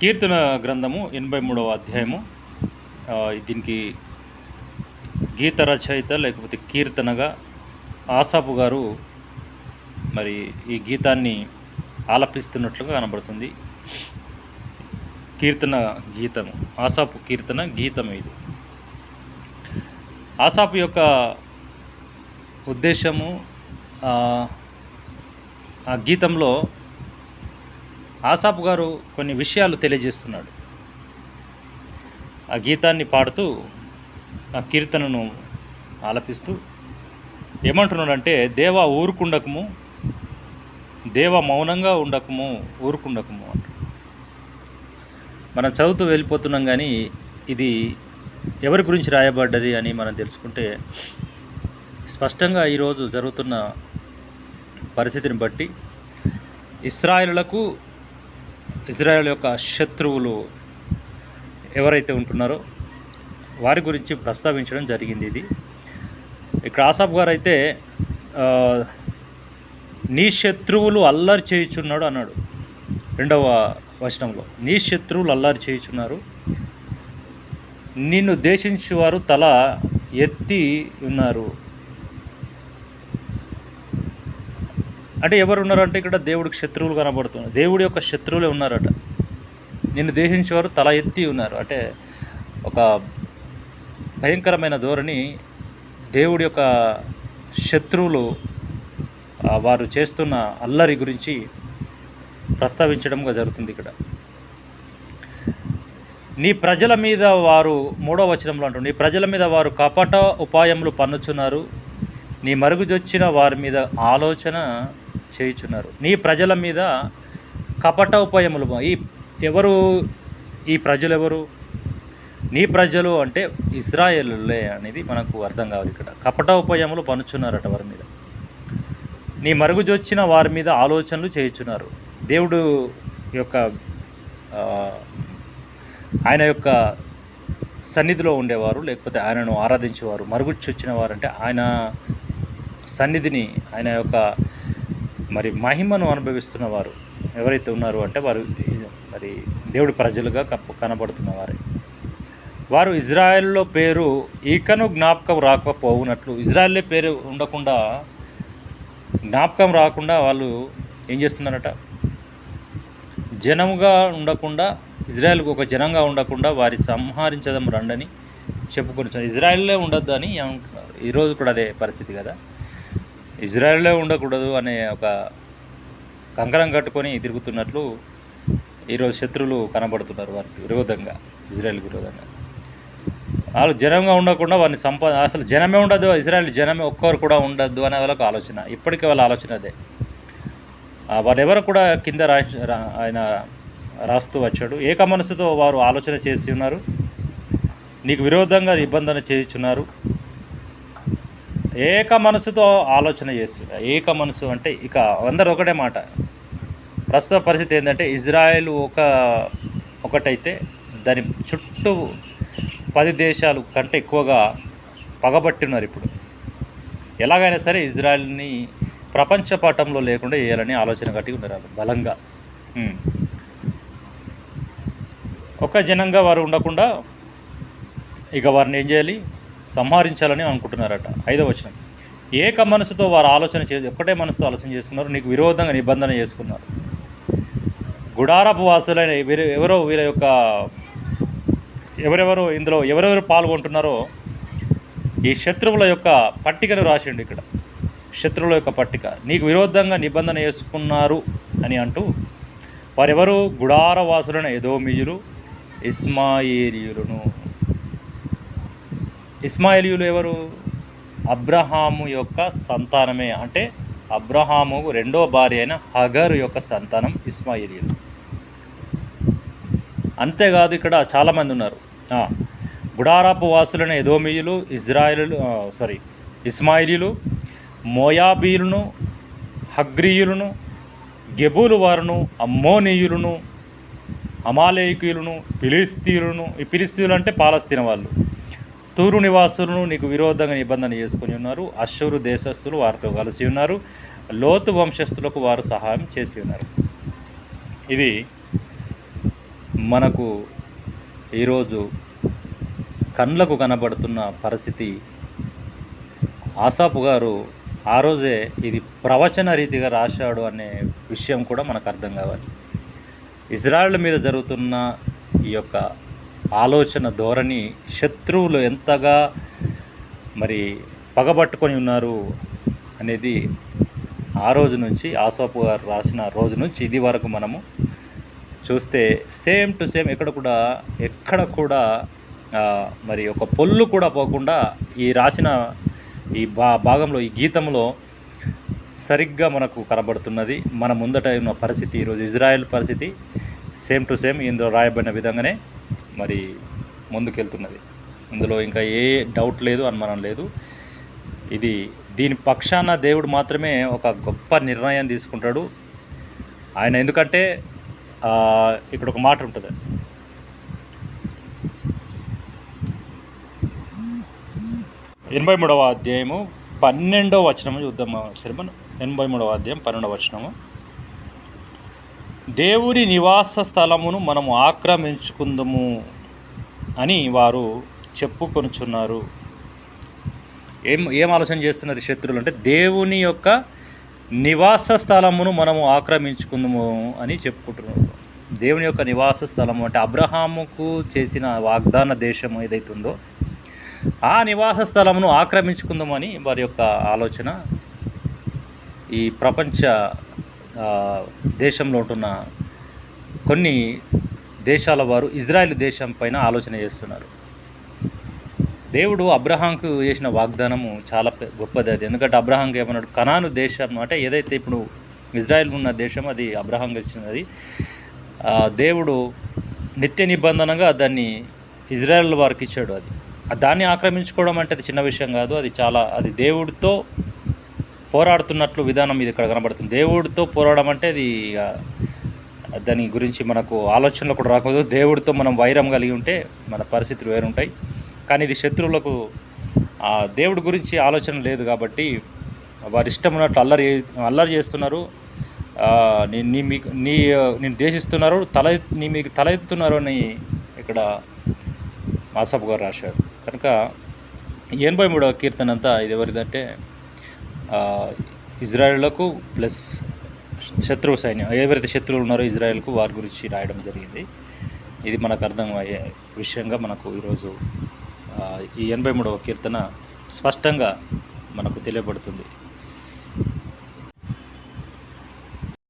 కీర్తన గ్రంథము ఎనభై మూడవ అధ్యాయము. దీనికి గీత రచయిత లేకపోతే కీర్తనగా ఆసాపు గారు మరి ఈ గీతాన్ని ఆలపిస్తున్నట్లుగా కనబడుతుంది. కీర్తన గీతము ఆసాపు కీర్తన గీతం ఇది. ఆసాపు యొక్క ఉద్దేశము ఆ గీతంలో ఆసాపు గారు కొన్ని విషయాలు తెలియజేస్తున్నాడు. ఆ గీతాన్ని పాడుతూ ఆ కీర్తనను ఆలపిస్తూ ఏమంటున్నాడంటే దేవ ఊరుకుండకము దేవ మౌనంగా ఉండకము ఊరుకుండకము అంట మనం చదువుతూ వెళ్ళిపోతున్నాం కానీ ఇది ఎవరి గురించి రాయబడ్డది అని మనం తెలుసుకుంటే స్పష్టంగా ఈరోజు జరుగుతున్న పరిస్థితిని బట్టి ఇస్రాయిలకు ఇజ్రాయెల్ యొక్క శత్రువులు ఎవరైతే ఉంటున్నారో వారి గురించి ప్రస్తావించడం జరిగింది ఇది. ఇక్కడ ఆసాఫ్ గారు అయితే నీ శత్రువులు అల్లరి చేయుచున్నాడు అన్నాడు రెండవ వచనంలో. నీ శత్రువులు అల్లరి చేయుచున్నారు. నిన్ను దేశించువారు తల ఎత్తి ఉన్నారు. అంటే ఎవరు ఉన్నారంటే ఇక్కడ దేవుడికి శత్రువులు కనబడుతున్నారు. దేవుడి యొక్క శత్రువులే ఉన్నారట. నిన్ను దేశించేవారు తల ఎత్తి ఉన్నారు. అంటే ఒక భయంకరమైన ధోరణి దేవుడి యొక్క శత్రువులు వారు చేస్తున్న అల్లరి గురించి ప్రస్తావించడంగా జరుగుతుంది ఇక్కడ. నీ ప్రజల మీద వారు మూడో వచనంలో అంటారు. నీ ప్రజల మీద వారు కపట ఉపాయములు పన్నుచున్నారు. నీ మరుగుజొచ్చిన వారి మీద ఆలోచన చేయుచున్నారు. నీ ప్రజల మీద కపట ఉపాయములు ఈ ఎవరు ఈ ప్రజలు ఎవరు నీ ప్రజలు అంటే ఇస్రాయేలులే అనేది మనకు అర్థం కావాలి ఇక్కడ. కపట ఉపాయములు పనుచున్నారట వారి మీద. నీ మరుగుజొచ్చిన వారి మీద ఆలోచనలు చేయుచున్నారు. దేవుడు యొక్క ఆయన యొక్క సన్నిధిలో ఉండేవారు లేకపోతే ఆయనను ఆరాధించేవారు. మరుగుచ్చొచ్చిన వారు అంటే ఆయన సన్నిధిని ఆయన యొక్క మరి మహిమను అనుభవిస్తున్న వారు ఎవరైతే ఉన్నారో అంటే వారు మరి దేవుడి ప్రజలుగా కప్ప కనబడుతున్న వారే వారు ఇజ్రాయెల్లో పేరు ఈకను జ్ఞాపకం రాకపోవునట్లు ఇజ్రాయెల్లే పేరు ఉండకుండా జ్ఞాపకం రాకుండా వాళ్ళు ఏం చేస్తున్నారట? జనముగా ఉండకుండా ఇజ్రాయెల్కి ఒక జనంగా ఉండకుండా వారి సంహరించడం రండని చెప్పుకొని ఇజ్రాయెల్లే ఉండొద్దని ఈరోజు కూడా అదే పరిస్థితి కదా? ఇజ్రాయెల్లో ఉండకూడదు అనే ఒక కంకణం కట్టుకొని తిరుగుతున్నట్లు ఈరోజు శత్రువులు కనబడుతున్నారు వారికి విరోధంగా ఇజ్రాయెల్ విరోధంగా. వాళ్ళు జనంగా ఉండకుండా వారిని సంపా అసలు జనమే ఉండదు ఇజ్రాయెల్ జనమే ఒక్కరు కూడా ఉండద్దు అనే వాళ్ళకు ఆలోచన. ఇప్పటికీ వాళ్ళ ఆలోచన అదే. వారెవరు కూడా కింద రా ఆయన రాస్తూ వచ్చాడు. ఏక మనసుతో వారు ఆలోచన చేసి ఉన్నారు. నీకు విరోధంగా నిబంధన చేయించున్నారు ఏక మనసుతో ఆలోచన చేస్తున్నారు ఏక మనసు అంటే ఇక అందరు ఒకటే మాట. ప్రస్తుత పరిస్థితి ఏంటంటే ఇజ్రాయెల్ ఒక ఒకటైతే దాని చుట్టూ పది దేశాలు కంటే ఎక్కువగా పగబట్టున్నారు ఇప్పుడు. ఎలాగైనా సరే ఇజ్రాయెల్ని ప్రపంచ పటంలో లేకుండా చేయాలని ఆలోచన కట్టి ఉన్నారు బలంగా. ఒక జనంగా వారు ఉండకుండా ఇక వారిని ఏం చేయాలి? సంహరించాలని అనుకుంటున్నారట. ఐదవ వచనం. ఏక మనసుతో వారు ఆలోచన చే ఒక్కటే మనసుతో ఆలోచన చేసుకున్నారు నీకు విరోధంగా నిబంధన చేసుకున్నారు. గుడారపు వాసులైన వీరు ఎవరో వీళ్ళ యొక్క ఎవరెవరు ఇందులో ఎవరెవరు పాల్గొంటున్నారో ఈ శత్రువుల యొక్క పట్టికను రాసిండు ఇక్కడ. శత్రువుల యొక్క పట్టిక. నీకు విరోధంగా నిబంధన చేసుకున్నారు అని అంటూ వారెవరు? గుడార వాసులైన ఎదోమియులు ఇస్మాయిలీయులను. ఇస్మాయిలీయులు ఎవరు? అబ్రహాము యొక్క సంతానమే. అంటే అబ్రహాము రెండో భార్య అయిన హగరు యొక్క సంతానం ఇస్మాయిలీయులు. అంతేకాదు ఇక్కడ చాలామంది ఉన్నారు. గుడారాపు వాసులైన ఎదోమియులు ఇజ్రాయిలు సారీ ఇస్మాయిలీలు మోయాబీయులను హగ్రీయులను గెబూలు వారును అమ్మోనీయులను అమాలేకులను ఫిలిస్తీయులను ఈ పిలిస్తీయులు అంటే పాలస్తీన వాళ్ళు. తూరు నివాసులను నీకు విరోధంగా నిబంధన చేసుకుని ఉన్నారు. అశ్వరు దేశస్థులు వారితో కలిసి ఉన్నారు. లోతు వంశస్థులకు వారు సహాయం చేసి ఉన్నారు. ఇది మనకు ఈరోజు కండ్లకు కనబడుతున్న పరిస్థితి. ఆసాపు గారు ఆ రోజే ఇది ప్రవచన రీతిగా రాశాడు అనే విషయం కూడా మనకు అర్థం కావాలి. ఇజ్రాయెల్ మీద జరుగుతున్న ఈ యొక్క ఆలోచన ధోరణి శత్రువులు ఎంతగా మరి పగబట్టుకొని ఉన్నారు అనేది ఆ రోజు నుంచి ఆసోపు గారు రాసిన రోజు నుంచి ఇది వరకు మనము చూస్తే సేమ్ టు సేమ్ ఎక్కడ కూడా ఎక్కడ కూడా మరి ఒక పొల్లు కూడా పోకుండా ఈ రాసిన ఈ భా భాగంలో ఈ గీతంలో సరిగ్గా మనకు కనబడుతున్నది. మన ముందట ఉన్న పరిస్థితి ఈరోజు ఇజ్రాయెల్ పరిస్థితి. సేమ్ టు సేమ్ ఇందులో రాయబడిన విధంగానే మరి ముందుకెళ్తున్నది. ఇందులో ఇంకా ఏ డౌట్ లేదు అనుమానం లేదు. ఇది దీని పక్షాన దేవుడు మాత్రమే ఒక గొప్ప నిర్ణయం తీసుకుంటాడు. ఆయన ఎందుకంటే ఇక్కడ ఒక మాట ఉంటుంది. ఎనభై మూడవ అధ్యాయము పన్నెండవ వచనము చూద్దాం. శ్రీమన్ ఎనభై మూడవ అధ్యాయం పన్నెండవ వచనము. దేవుని నివాస స్థలమును మనము ఆక్రమించుకుందము అని వారు చెప్పుకొనుచున్నారు. ఏం ఏం ఆలోచన చేస్తున్నారు శత్రువులు అంటే దేవుని యొక్క నివాస స్థలమును మనము ఆక్రమించుకుందాము అని చెప్పుకుంటున్నారు. దేవుని యొక్క నివాస స్థలము అంటే అబ్రహాముకు చేసిన వాగ్దాన దేశం ఏదైతే ఉందో ఆ నివాస స్థలమును ఆక్రమించుకుందామని వారి యొక్క ఆలోచన ఈ ప్రపంచ దేశంలో ఉంటున్న కొన్ని దేశాల వారు ఇజ్రాయెల్ దేశం పైన ఆలోచన చేస్తున్నారు. దేవుడు అబ్రహాంకు చేసిన వాగ్దానము చాలా గొప్పది అది. ఎందుకంటే అబ్రహాంకి ఏమన్నాడు? కనాను దేశం అంటే ఏదైతే ఇప్పుడు ఇజ్రాయెల్ ఉన్న దేశం అది అబ్రహాంకి ఇచ్చినది దేవుడు నిత్య నిబంధనగా దాన్ని ఇజ్రాయెల్ వారికి ఇచ్చాడు అది. దాన్ని ఆక్రమించుకోవడం అంటే అది చిన్న విషయం కాదు. అది చాలా అది దేవుడితో పోరాడుతున్నట్లు విధానం ఇది ఇక్కడ కనబడుతుంది. దేవుడితో పోరాడడం అంటే అది దాని గురించి మనకు ఆలోచనలు కూడా రాకూడదు. దేవుడితో మనం వైరం కలిగి ఉంటే మన పరిస్థితులు వేరుంటాయి. కానీ ఇది శత్రువులకు ఆ దేవుడి గురించి ఆలోచన లేదు కాబట్టి వారి ఇష్టం ఉన్నట్లు అల్లరి అల్లరి చేస్తున్నారు. నీ మీకు నీ నేను దేశిస్తున్నారు తల నీ మీకు తల ఎత్తుతున్నారు అని ఇక్కడ మాసపు గారు రాశారు. కనుక ఎనభై మూడవ కీర్తన అంతా ఇది ఎవరిదంటే ఇజ్రాయెళ్ళకు ప్లస్ శత్రువు సైన్యం ఎవరైతే శత్రువులు ఉన్నారో ఇజ్రాయెల్కు వారి గురించి రాయడం జరిగింది. ఇది మనకు అర్థమయ్యే విషయంగా మనకు ఈరోజు ఈ ఎనభై మూడవ కీర్తన స్పష్టంగా మనకు తెలియబడుతుంది.